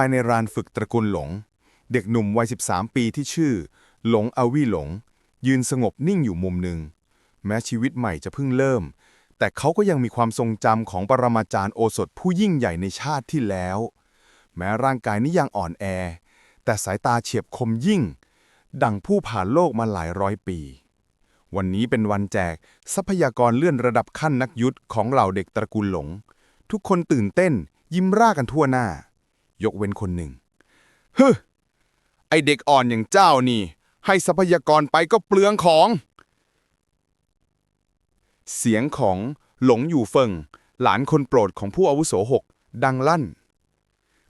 ายในรานฝึกตระกูลหลง เด็กหนุ่มวัย 13 ปีที่ชื่อ หลงอวี่หลง ยืนสงบนิ่งอยู่มุมหนึ่ง แม้ชีวิตใหม่จะเพิ่งเริ่ม แต่เขาก็ยังมีความทรงจำของปรมาจารย์โอสถผู้ยิ่งใหญ่ในชาติที่แล้ว แม้ร่างกายนี้ยังอ่อนแอ แต่สายตาเฉียบคมยิ่ง ดังผู้ผ่านโลกมาหลายร้อยปี วันนี้เป็นวันแจกทรัพยากรเลื่อนระดับขั้นนักยุทธของเหล่าเด็กตระกูลหลง ทุกคนตื่นเต้นยิ้มร่ากันทั่วหน้า ยกเว้นคนหนึ่งฮึไอเด็กอ่อนอย่างเจ้านี่ ให้ทรัพยากรไปก็เปลืองของ เสียงของหลงอยู่เฟิง หลานคนโปรดของผู้อาวุโสหกดังลั่น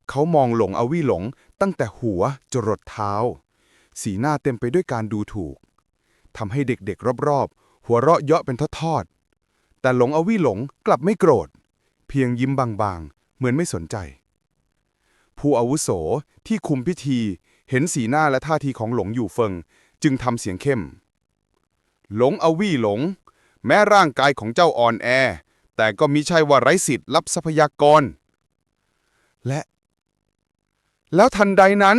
เขามองหลงอวี่หลงตั้งแต่หัวจรดเท้า สีหน้าเต็มไปด้วยการดูถูกทำให้เด็กๆรอบๆ หัวเราะเยาะเป็นทอดๆแต่หลงอวี่หลงกลับไม่โกรธ เพียงยิ้มบางๆ เหมือนไม่สนใจ ผู้อาวุโสที่คุมพิธี เห็นสีหน้าและท่าทีของหลงอยู่เฟิง จึงทำเสียงเข้ม หลงอวี่หลง แม้ร่างกายของเจ้าอ่อนแอ แต่ก็มิใช่ว่าไร้สิทธิ์รับทรัพยากร และ แล้วทันใดนั้น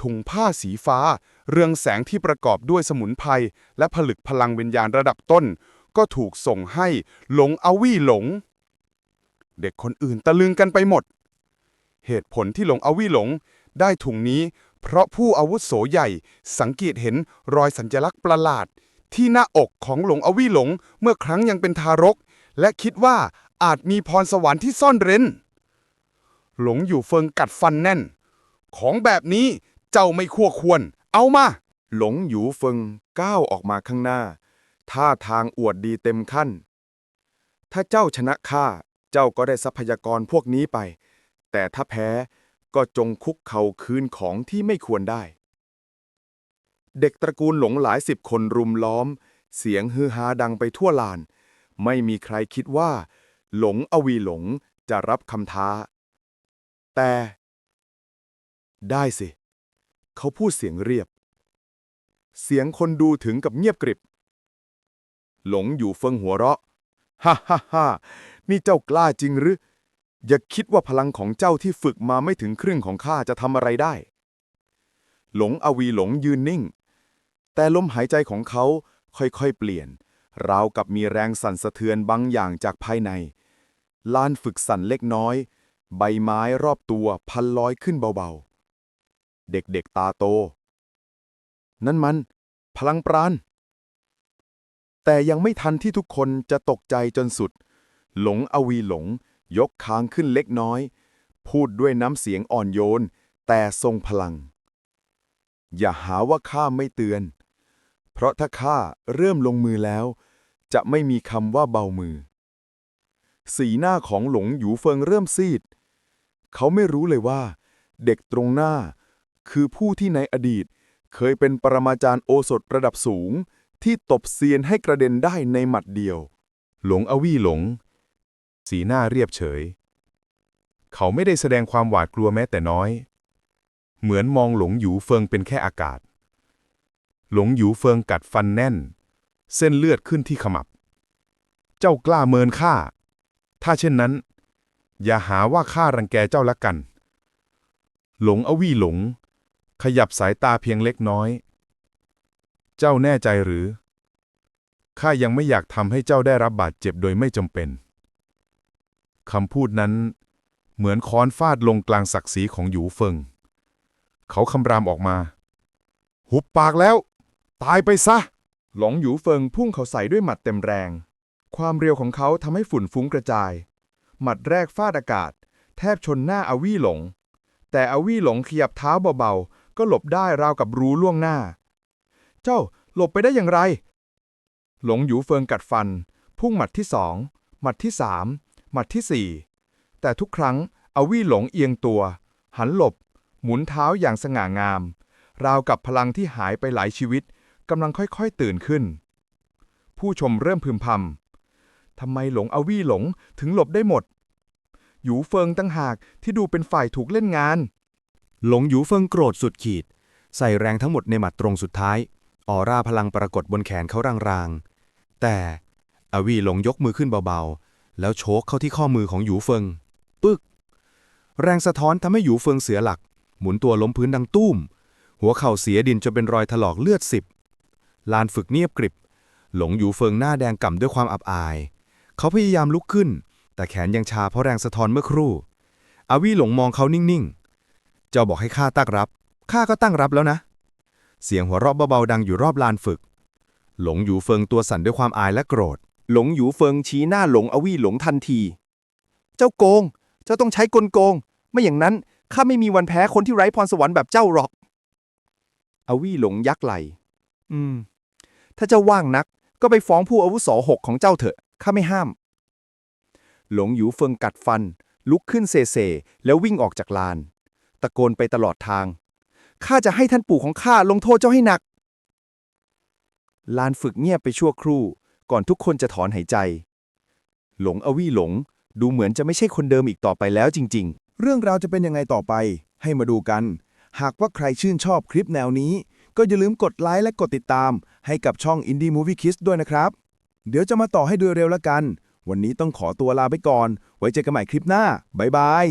ถุงผ้าสีฟ้า เรืองแสงที่ประกอบด้วยสมุนไพรและผลึกพลังวิญญาณระดับต้น ก็ถูกส่งให้หลงอวี่หลง เด็กคนอื่นตะลึงกันไปหมด เหตุผลที่หลงอวี่หลง ได้ถุงนี้ เพราะผู้อาวุโสใหญ่ สังเกตเห็นรอยสัญลักษณ์ประหลาด ที่หน้าอกของหลงอวี่หลงเมื่อครั้งยังเป็นทารก และคิดว่าอาจมีพรสวรรค์ที่ซ่อนเร้น หลงอยู่เฟิงกัดฟันแน่น ของแบบนี้เจ้าไม่ควรควร เอามา หลงหยูเฟิงก้าวออกมาข้างหน้า ท่าทางอวดดีเต็มขั้น ถ้าเจ้าชนะข้า เจ้าก็ได้ทรัพยากรพวกนี้ไป แต่ถ้าแพ้ก็จงคุกเข่าคืนของที่ไม่ควรได้ เด็กตระกูลหลงหลายสิบคนรุมล้อม เสียงฮือฮาดังไปทั่วลาน ไม่มีใครคิดว่า หลงอวีหลงจะรับคำท้า แต่ ได้สิ เขาพูดเสียงเรียบ เสียงคนดูถึงกับเงียบกริบ หลงอยู่เฟิงหัวเราะ ฮ่าฮ่าฮ่านี่เจ้ากล้าจริงหรือ อย่าคิดว่าพลังของเจ้าที่ฝึกมาไม่ถึงครึ่งของข้าจะทำอะไรได้ หลงอวีหลงยืนนิ่ง แต่ลมหายใจของเขาค่อยๆเปลี่ยน ราวกับมีแรงสั่นสะเทือนบางอย่างจากภายใน ลานฝึกสั่นเล็กน้อย ใบไม้รอบตัวพันลอยขึ้นเบาๆ เด็กๆตาโต นั่นมัน พลังปราณ แต่ยังไม่ทันที่ทุกคนจะตกใจจนสุด หลงอวีหลง ยกค้างขึ้นเล็กน้อย พูดด้วยน้ำเสียงอ่อนโยน แต่ทรงพลัง อย่าหาว่าข้าไม่เตือน เพราะถ้าข้าเริ่มลงมือแล้ว จะไม่มีคำว่าเบามือ สีหน้าของหลงหยูเฟิงเริ่มซีด เขาไม่รู้เลยว่า เด็กตรงหน้า คือผู้ที่ในอดีต เคยเป็นปรมาจารย์โอสถระดับสูง ที่ตบเซียนให้กระเด็นได้ในหมัดเดียว หลงอวี่หลง สีหน้าเรียบเฉย เขาไม่ได้แสดงความหวาดกลัวแม้แต่น้อย เหมือนมองหลงหยูเฟิงเป็นแค่อากาศ หลงหยูเฟิงกัดฟันแน่น เส้นเลือดขึ้นที่ขมับ เจ้ากล้าเมินข้า ถ้าเช่นนั้น อย่าหาว่าข้ารังแกเจ้าละกัน หลงอวี่หลง ขยับสายตาเพียงเล็กน้อย เจ้าแน่ใจหรือข้ายังไม่อยากทำให้เจ้าได้รับบาดเจ็บโดยไม่จำเป็น คำพูดนั้น เหมือนค้อนฟาดลงกลางศักดิ์ศรีของหยูเฟิง เขาคำรามออกมา หุบปากแล้ว ตายไปซะ หลงหยูเฟิงพุ่งเขาใส่ด้วยหมัดเต็มแรง ความเร็วของเขาทำให้ฝุ่นฟุ้งกระจาย หมัดแรกฟาดอากาศ แทบชนหน้าอาวี่หลง แต่อาวี่หลงขยับเท้าเบาๆ ก็หลบได้ราวกับรู้ล่วงหน้า เจ้าหลบไปได้อย่างไร หลงหยูเฟิงกัดฟัน พุ่งหมัดที่สองหมัดที่สาม หมัดที่สี่แต่ทุกครั้งอวี่หลงเอียงตัว หันหลบ หมุนเท้าอย่างสง่างาม ราวกับพลังที่หายไปหลายชีวิตกำลังค่อยๆตื่นขึ้น ผู้ชมเริ่มพึมพำทำไมหลงอวี่หลงถึงหลบได้หมด หยูเฟิงตั้งหากที่ดูเป็นฝ่ายถูกเล่นงาน หลงหยูเฟิงโกรธสุดขีด ใส่แรงทั้งหมดในหมัดตรงสุดท้าย ออร่าพลังปรากฏบนแขนเขารางๆ แต่อวี่หลงยกมือขึ้นเบาๆ แล้วโชกเข้าที่ข้อมือของหยูเฟิง ปึ๊ก แรงสะท้อนทำให้หยูเฟิงเสียหลัก หมุนตัวล้มพื้นดังตุ้ม หัวเข่าเสียดินจนเป็นรอยถลอกเลือดสิบ ลานฝึกเงียบกริบ หลงหยูเฟิงหน้าแดงก่ำด้วยความอับอาย เขาพยายามลุกขึ้น แต่แขนยังชาเพราะแรงสะท้อนเมื่อครู่ อาวีหลงมองเขานิ่งๆ เจ้าบอกให้ข้าตั้งรับ ข้าก็ตั้งรับแล้วนะ เสียงหัวเราะเบาๆดังอยู่รอบลานฝึก หลงหยูเฟิงตัวสั่นด้วยความอายและโกรธ หลงหยูเฟิงชี้หน้าหลงอวี่หลงทันที เจ้าโกง เจ้าต้องใช้กลโกง ไม่อย่างนั้นข้าไม่มีวันแพ้คนที่ไร้พรสวรรค์แบบเจ้าหรอก อวี่หลงยักไหล อืม ถ้าเจ้าว่างนัก ก็ไปฟ้องผู้อาวุโสหกของเจ้าเถอะ ข้าไม่ห้าม หลงหยูเฟิงกัดฟัน ลุกขึ้นเซเซแล้ววิ่งออกจากลาน ตะโกนไปตลอดทาง ข้าจะให้ท่านปู่ของข้าลงโทษเจ้าให้หนัก ลานฝึกเงียบไปชั่วครู่ ก่อนทุกคนจะถอนหายใจ หลงอวี่หลง ดูเหมือนจะไม่ใช่คนเดิมอีกต่อไปแล้วจริง ๆ เรื่องราวจะเป็นยังไงต่อไป ให้มาดูกัน หากว่าใครชื่นชอบคลิปแนวนี้ ก็อย่าลืมกดไลค์และกดติดตาม ให้กับช่อง Indie Movie Kids ด้วยนะครับ เดี๋ยวจะมาต่อให้ดยเร็วละกัน วันนี้ต้องขอตัวลาไปก่อน ไว้เจอกันใหม่คลิปหน้าบ๊ายบาย